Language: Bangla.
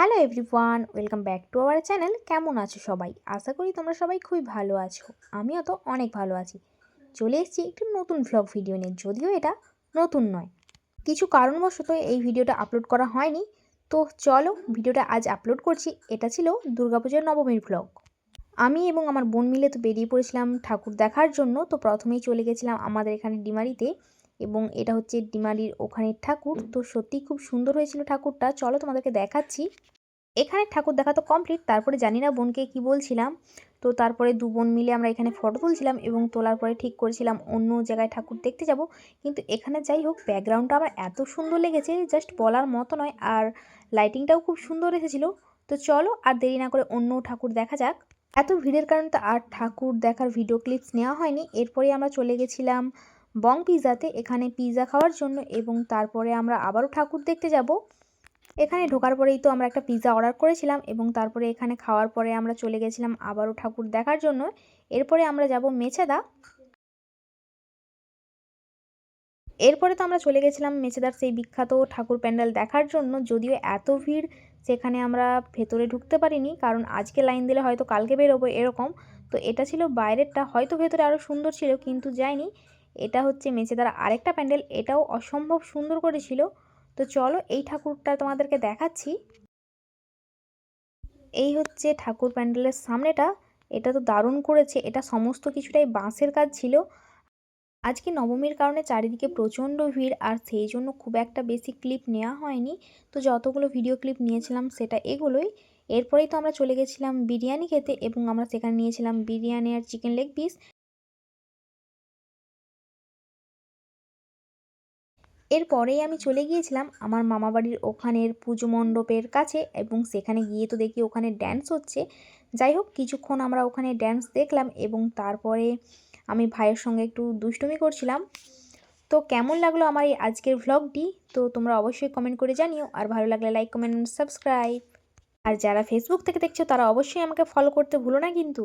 Hello everyone, welcome back to our channel. কেমন আছো সবাই? আশা করি তোমরা সবাই খুবই ভালো আছো। আমিও তো অনেক ভালো আছি। চলে এসেছি একটি নতুন ভ্লগ ভিডিও নিয়ে, যদিও এটা নতুন নয়। কিছু কারণবশত এই ভিডিওটা আপলোড করা হয়নি। তো চলো ভিডিওটা আজ আপলোড করছি। এটা ছিল দুর্গাপুজোর নবমীর ভ্লগ আমি এবং আমার বোন মিলে তো বেরিয়ে পড়েছিলাম ঠাকুর দেখার জন্য। তো প্রথমেই চলে গেছিলাম আমাদের এখানে ডিমারিতে। এবং এটা হচ্ছে ডিমারির ওখানের ঠাকুর। তো সত্যিই খুব সুন্দর হয়েছিল ঠাকুরটা। চলো তোমাদেরকে দেখাচ্ছি। এখানে ঠাকুর দেখা তো কমপ্লিট তারপরে জানি না বোনকে কি বলছিলাম। তো তারপরে দু বোন মিলে আমরা এখানে ফটো তুলছিলাম এবং তোলার পরে ঠিক করেছিলাম অন্য জায়গায় ঠাকুর দেখতে যাব। কিন্তু এখানে যাই হোক ব্যাকগ্রাউন্ডটা আমার এত সুন্দর লেগেছে জাস্ট বলার মতো নয়। আর লাইটিংটাও খুব সুন্দর এসেছিল। তো চলো আর দেরি না করে অন্য ঠাকুর দেখা যাক। এত ভিড়ের কারণে তো আর ঠাকুর দেখার ভিডিও ক্লিপস নেওয়া হয়নি। এরপরে আমরা চলে গেছিলাম বং পিৎজাতে এখানে পিৎজা খাওয়ার জন্য এবং তারপরে আমরা আবারও ঠাকুর দেখতে যাব। এখানে ঢোকার পরেই তো আমরা একটা পিৎজা অর্ডার করেছিলাম এবং তারপরে এখানে খাওয়ার পরে আমরা চলে গেছিলাম আবারও ঠাকুর দেখার জন্য। এরপরে আমরা যাব মেছেদা এরপরে তো আমরা চলে গেছিলাম মেছেদার সেই বিখ্যাত ঠাকুর প্যান্ডেল দেখার জন্য। যদিও এত ভিড় সেখানে আমরা ভেতরে ঢুকতে পারিনি, কারণ আজকে লাইন দিলে হয়তো কালকে বেরোবো এরকম। তো এটা ছিল বাইরেরটা, হয়তো ভেতরে আরও সুন্দর ছিল, কিন্তু যায়নি এটা হচ্ছে মেছেদার আরেকটা প্যান্ডেল, এটাও অসম্ভব সুন্দর করেছিল তো চলো এই ঠাকুরটা তোমাদেরকে দেখাচ্ছি। এই হচ্ছে ঠাকুর প্যান্ডেলের সামনেটা, এটা তো দারুণ করেছে, এটা সমস্ত কিছুটাই বাঁশের কাজ ছিল। আজকে নবমীর কারণে চারিদিকে প্রচণ্ড ভিড়, আর সেই জন্য খুব একটা বেশি ক্লিপ নেওয়া হয়নি। তো যতগুলো ভিডিও ক্লিপ নিয়েছিলাম সেটা এগুলোই। এরপরেই তো আমরা চলে গেছিলাম বিরিয়ানি খেতে, এবং আমরা সেখানে নিয়েছিলাম বিরিয়ানি আর চিকেন লেগ পিস। এরপরেই আমি চলে গিয়েছিলাম আমার মামাবাড়ির ওখানের পুজো মণ্ডপের কাছে এবং সেখানে গিয়ে তো দেখি ওখানে ড্যান্স হচ্ছে। যাই হোক, কিছুক্ষণ আমরা ওখানে ড্যান্স দেখলাম এবং তারপরে আমি ভাইয়ের সঙ্গে একটু দুষ্টুমি করছিলাম। তো কেমন লাগল আমার এই আজকের ভ্লগটি তো তোমরা অবশ্যই কমেন্ট করে জানিও। আর ভালো লাগলে লাইক কমেন্ট সাবস্ক্রাইব আর যারা ফেসবুক থেকে দেখছ, তারা অবশ্যই আমাকে ফলো করতে ভুলো না কিন্তু।